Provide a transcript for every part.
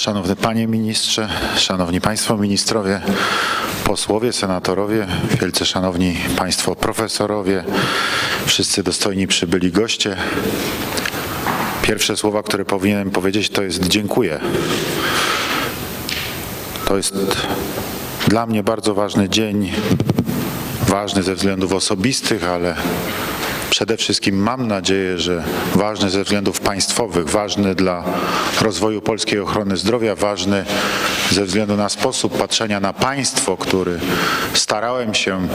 Szanowny Panie Ministrze, Szanowni Państwo Ministrowie, posłowie, senatorowie, wielce szanowni Państwo profesorowie, wszyscy dostojni przybyli goście. Pierwsze słowa, które powinienem powiedzieć, to jest dziękuję. To jest dla mnie bardzo ważny dzień, ważny ze względów osobistych, ale przede wszystkim mam nadzieję, że ważny ze względów państwowych, ważny dla rozwoju polskiej ochrony zdrowia, ważny ze względu na sposób patrzenia na państwo, który starałem się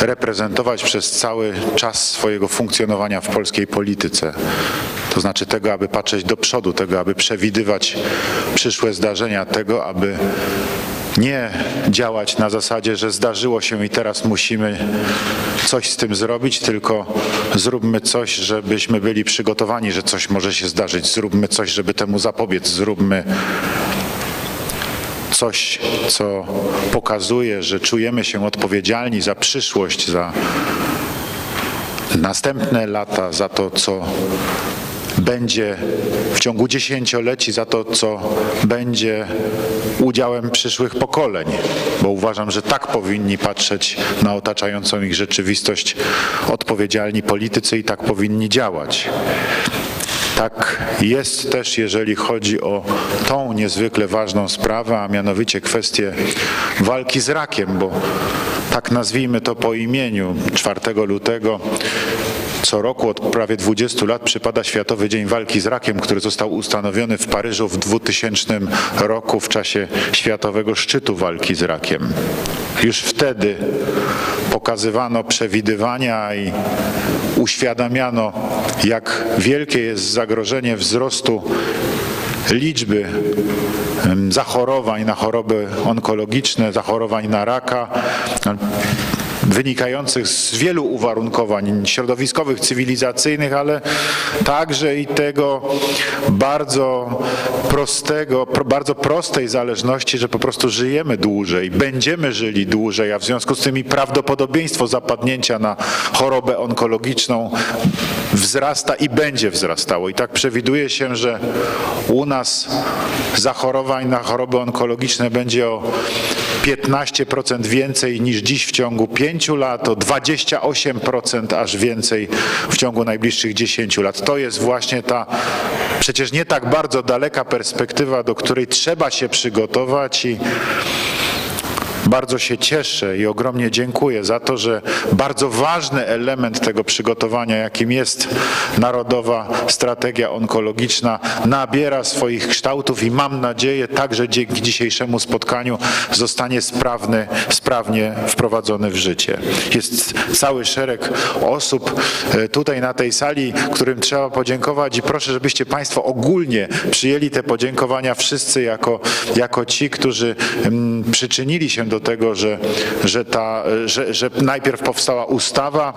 reprezentować przez cały czas swojego funkcjonowania w polskiej polityce. To znaczy tego, aby patrzeć do przodu, tego, aby przewidywać przyszłe zdarzenia, tego, aby nie działać na zasadzie, że zdarzyło się i teraz musimy coś z tym zrobić, tylko zróbmy coś, żebyśmy byli przygotowani, że coś może się zdarzyć. Zróbmy coś, żeby temu zapobiec. Zróbmy coś, co pokazuje, że czujemy się odpowiedzialni za przyszłość, za następne lata, za to, co będzie w ciągu dziesięcioleci, za to, co będzie udziałem przyszłych pokoleń, bo uważam, że tak powinni patrzeć na otaczającą ich rzeczywistość odpowiedzialni politycy i tak powinni działać. Tak jest też, jeżeli chodzi o tą niezwykle ważną sprawę, a mianowicie kwestię walki z rakiem, bo tak nazwijmy to po imieniu. 4 lutego co roku od prawie 20 lat przypada Światowy Dzień Walki z Rakiem, który został ustanowiony w Paryżu w 2000 roku w czasie Światowego Szczytu Walki z Rakiem. Już wtedy pokazywano przewidywania i uświadamiano, jak wielkie jest zagrożenie wzrostu liczby zachorowań na choroby onkologiczne, zachorowań na raka, wynikających z wielu uwarunkowań środowiskowych, cywilizacyjnych, ale także i tego bardzo prostego, pro- bardzo prostej zależności, że po prostu żyjemy dłużej, będziemy żyli dłużej, a w związku z tym i prawdopodobieństwo zapadnięcia na chorobę onkologiczną wzrasta i będzie wzrastało. I tak przewiduje się, że u nas zachorowań na choroby onkologiczne będzie o 15% więcej niż dziś w ciągu 5 lat, o 28% aż więcej w ciągu najbliższych 10 lat. To jest właśnie ta przecież nie tak bardzo daleka perspektywa, do której trzeba się przygotować i bardzo się cieszę i ogromnie dziękuję za to, że bardzo ważny element tego przygotowania, jakim jest Narodowa Strategia Onkologiczna, nabiera swoich kształtów i mam nadzieję także dzięki dzisiejszemu spotkaniu zostanie sprawny, sprawnie wprowadzony w życie. Jest cały szereg osób e, tutaj na tej sali, którym trzeba podziękować i proszę, żebyście Państwo ogólnie przyjęli te podziękowania wszyscy jako, jako ci, którzy mm, przyczynili się do tego, że, że, ta, że, że najpierw powstała ustawa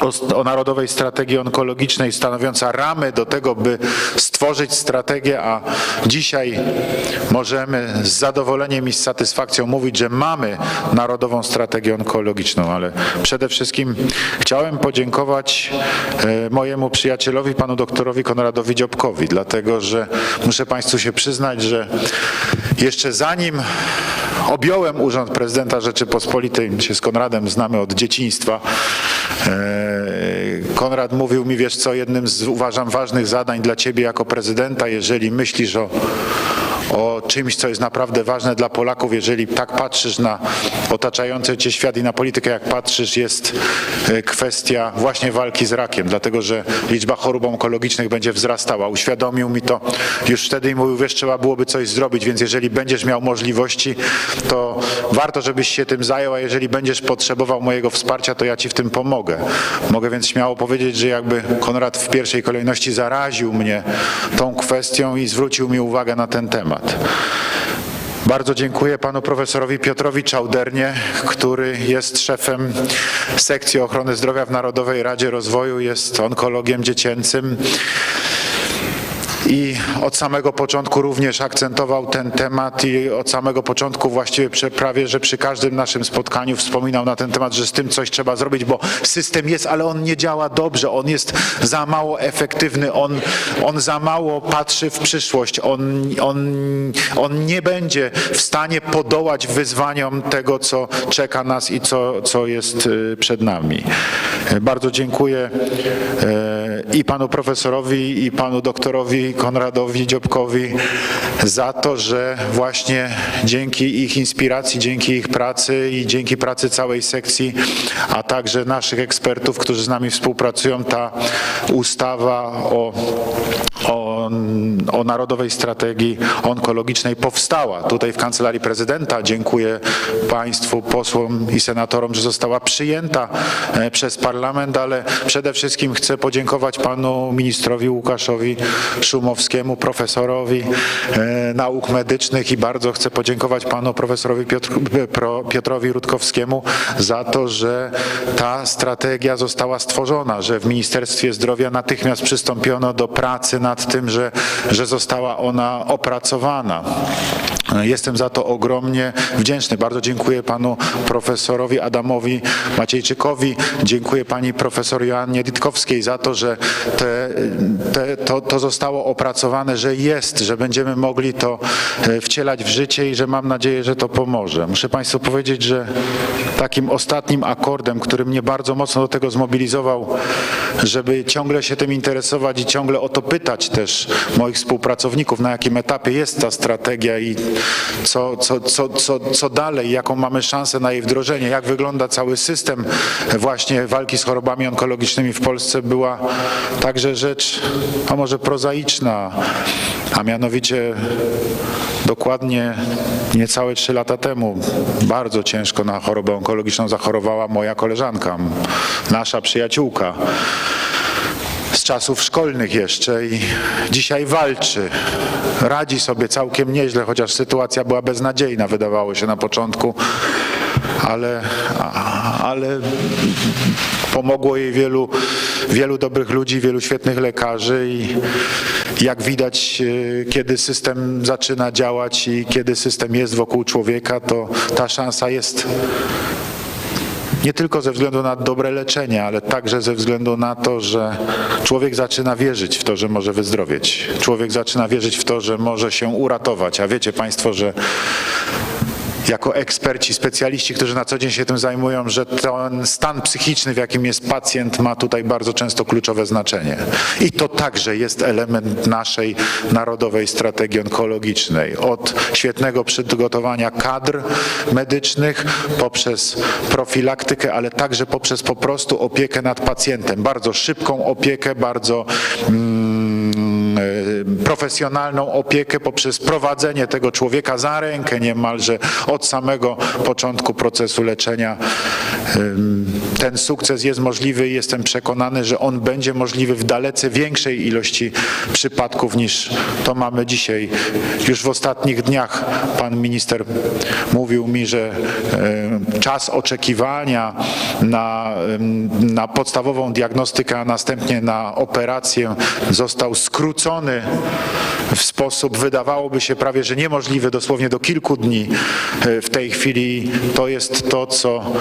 o, o Narodowej Strategii Onkologicznej stanowiąca ramy do tego, by stworzyć strategię, a dzisiaj możemy z zadowoleniem i z satysfakcją mówić, że mamy Narodową Strategię Onkologiczną, ale przede wszystkim chciałem podziękować e, mojemu przyjacielowi, panu doktorowi Konradowi Dziobkowi, dlatego że muszę Państwu się przyznać, że jeszcze zanim objąłem urząd prezydenta Rzeczypospolitej, my się z Konradem znamy od dzieciństwa, e, Konrad mówił mi, wiesz co, jednym z uważam ważnych zadań dla ciebie jako prezydenta, jeżeli myślisz o o czymś, co jest naprawdę ważne dla Polaków, jeżeli tak patrzysz na otaczający cię świat i na politykę, jak patrzysz, jest e, kwestia właśnie walki z rakiem, dlatego że liczba chorób onkologicznych będzie wzrastała. Uświadomił mi to już wtedy i mówił, wiesz, trzeba byłoby coś zrobić, więc jeżeli będziesz miał możliwości, to warto, żebyś się tym zajął, a jeżeli będziesz potrzebował mojego wsparcia, to ja ci w tym pomogę. Mogę więc śmiało powiedzieć, że jakby Konrad w pierwszej kolejności zaraził mnie tą kwestią i zwrócił mi uwagę na ten temat. Bardzo dziękuję panu profesorowi Piotrowi Czaudernie, który jest szefem sekcji ochrony zdrowia w Narodowej Radzie Rozwoju, jest onkologiem dziecięcym. I od samego początku również akcentował ten temat i od samego początku właściwie przy- prawie, że przy każdym naszym spotkaniu wspominał na ten temat, że z tym coś trzeba zrobić, bo system jest, ale on nie działa dobrze, on jest za mało efektywny, on, on za mało patrzy w przyszłość, on, on, on nie będzie w stanie podołać wyzwaniom tego, co czeka nas i co, co jest y, przed nami. Bardzo dziękuję e, i panu profesorowi, i panu doktorowi Konradowi Dziobkowi za to, że właśnie dzięki ich inspiracji, dzięki ich pracy i dzięki pracy całej sekcji, a także naszych ekspertów, którzy z nami współpracują, ta ustawa o, o Narodowej Strategii Onkologicznej powstała tutaj w Kancelarii Prezydenta. Dziękuję Państwu posłom i senatorom, że została przyjęta e, przez Parlament, ale przede wszystkim chcę podziękować Panu Ministrowi Łukaszowi Szumowskiemu, profesorowi e, nauk medycznych i bardzo chcę podziękować Panu profesorowi Piotr, Pro- Piotrowi Rutkowskiemu za to, że ta strategia została stworzona, że w Ministerstwie Zdrowia natychmiast przystąpiono do pracy nad tym, że, że została ona opracowana. Jestem za to ogromnie wdzięczny. Bardzo dziękuję panu profesorowi Adamowi Maciejczykowi. Dziękuję pani profesor Joannie Ditkowskiej za to, że te, te, to, to zostało opracowane, że jest, że będziemy mogli to e, wcielać w życie i że mam nadzieję, że to pomoże. Muszę państwu powiedzieć, że takim ostatnim akordem, który mnie bardzo mocno do tego zmobilizował, żeby ciągle się tym interesować i ciągle o to pytać też moich współpracowników, na jakim etapie jest ta strategia i co, co, co, co, co dalej, jaką mamy szansę na jej wdrożenie, jak wygląda cały system właśnie walki z chorobami onkologicznymi w Polsce, była także rzecz, a może prozaiczna, a mianowicie dokładnie niecałe trzy lata temu bardzo ciężko na chorobę onkologiczną zachorowała moja koleżanka, nasza przyjaciółka z czasów szkolnych jeszcze i dzisiaj walczy. Radzi sobie całkiem nieźle, chociaż sytuacja była beznadziejna, wydawało się na początku, ale, ale pomogło jej wielu, wielu dobrych ludzi, wielu świetnych lekarzy i jak widać, e, kiedy system zaczyna działać i kiedy system jest wokół człowieka, to ta szansa jest nie tylko ze względu na dobre leczenie, ale także ze względu na to, że człowiek zaczyna wierzyć w to, że może wyzdrowieć. Człowiek zaczyna wierzyć w to, że może się uratować. A wiecie Państwo, że jako eksperci, specjaliści, którzy na co dzień się tym zajmują, że ten stan psychiczny, w jakim jest pacjent, ma tutaj bardzo często kluczowe znaczenie. I to także jest element naszej narodowej strategii onkologicznej. Od świetnego przygotowania kadr medycznych, poprzez profilaktykę, ale także poprzez po prostu opiekę nad pacjentem. Bardzo szybką opiekę, bardzo mm, profesjonalną opiekę poprzez prowadzenie tego człowieka za rękę niemalże od samego początku procesu leczenia. Ten sukces jest możliwy i jestem przekonany, że on będzie możliwy w dalece większej ilości przypadków niż to mamy dzisiaj. Już w ostatnich dniach pan minister mówił mi, że czas oczekiwania na, na podstawową diagnostykę, a następnie na operację został skrócony w sposób wydawałoby się prawie, że niemożliwy, dosłownie do kilku dni. E, W tej chwili to jest to, co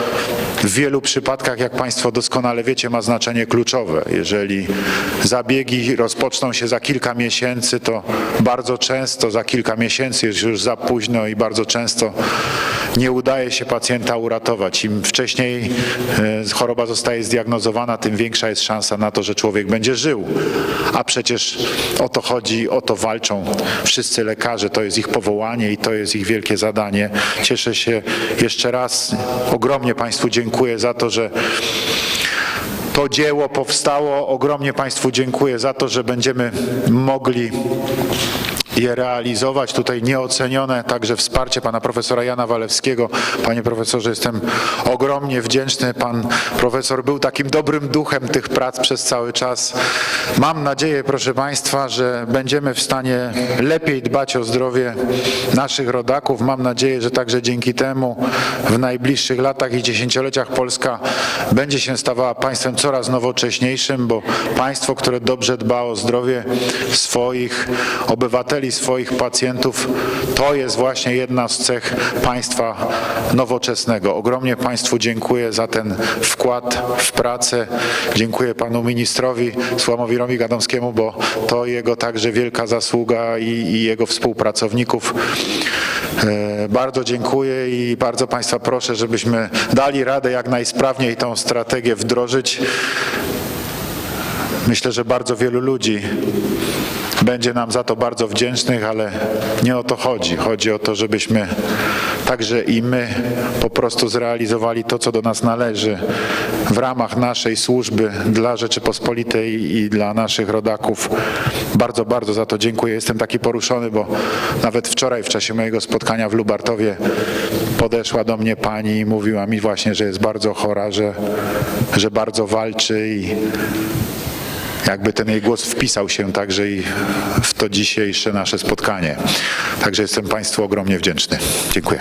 w wielu przypadkach, jak Państwo doskonale wiecie, ma znaczenie kluczowe. Jeżeli zabiegi rozpoczną się za kilka miesięcy, to bardzo często za kilka miesięcy jest już za późno i bardzo często nie udaje się pacjenta uratować. Im wcześniej e, choroba zostaje zdiagnozowana, tym większa jest szansa na to, że człowiek będzie żył. A przecież o to chodzi, o to walczą wszyscy lekarze, to jest ich powołanie i to jest ich wielkie zadanie. Cieszę się jeszcze raz, ogromnie Państwu dziękuję za to, że to dzieło powstało. Ogromnie Państwu dziękuję za to, że będziemy mogli je realizować. Tutaj nieocenione także wsparcie pana profesora Jana Walewskiego. Panie profesorze, jestem ogromnie wdzięczny. Pan profesor był takim dobrym duchem tych prac przez cały czas. Mam nadzieję, proszę państwa, że będziemy w stanie lepiej dbać o zdrowie naszych rodaków. Mam nadzieję, że także dzięki temu w najbliższych latach i dziesięcioleciach Polska będzie się stawała państwem coraz nowocześniejszym, bo państwo, które dobrze dba o zdrowie swoich obywateli, swoich pacjentów, to jest właśnie jedna z cech państwa nowoczesnego. Ogromnie Państwu dziękuję za ten wkład w pracę. Dziękuję Panu Ministrowi Sławomirowi Gadomskiemu, bo to jego także wielka zasługa i, i jego współpracowników. E, Bardzo dziękuję i bardzo Państwa proszę, żebyśmy dali radę jak najsprawniej tą strategię wdrożyć. Myślę, że bardzo wielu ludzi będzie nam za to bardzo wdzięcznych, ale nie o to chodzi. Chodzi o to, żebyśmy także i my po prostu zrealizowali to, co do nas należy w ramach naszej służby dla Rzeczypospolitej i dla naszych rodaków. Bardzo, bardzo za to dziękuję. Jestem taki poruszony, bo nawet wczoraj w czasie mojego spotkania w Lubartowie podeszła do mnie pani i mówiła mi właśnie, że jest bardzo chora, że, że bardzo walczy i jakby ten jej głos wpisał się także i w to dzisiejsze nasze spotkanie. Także jestem Państwu ogromnie wdzięczny. Dziękuję.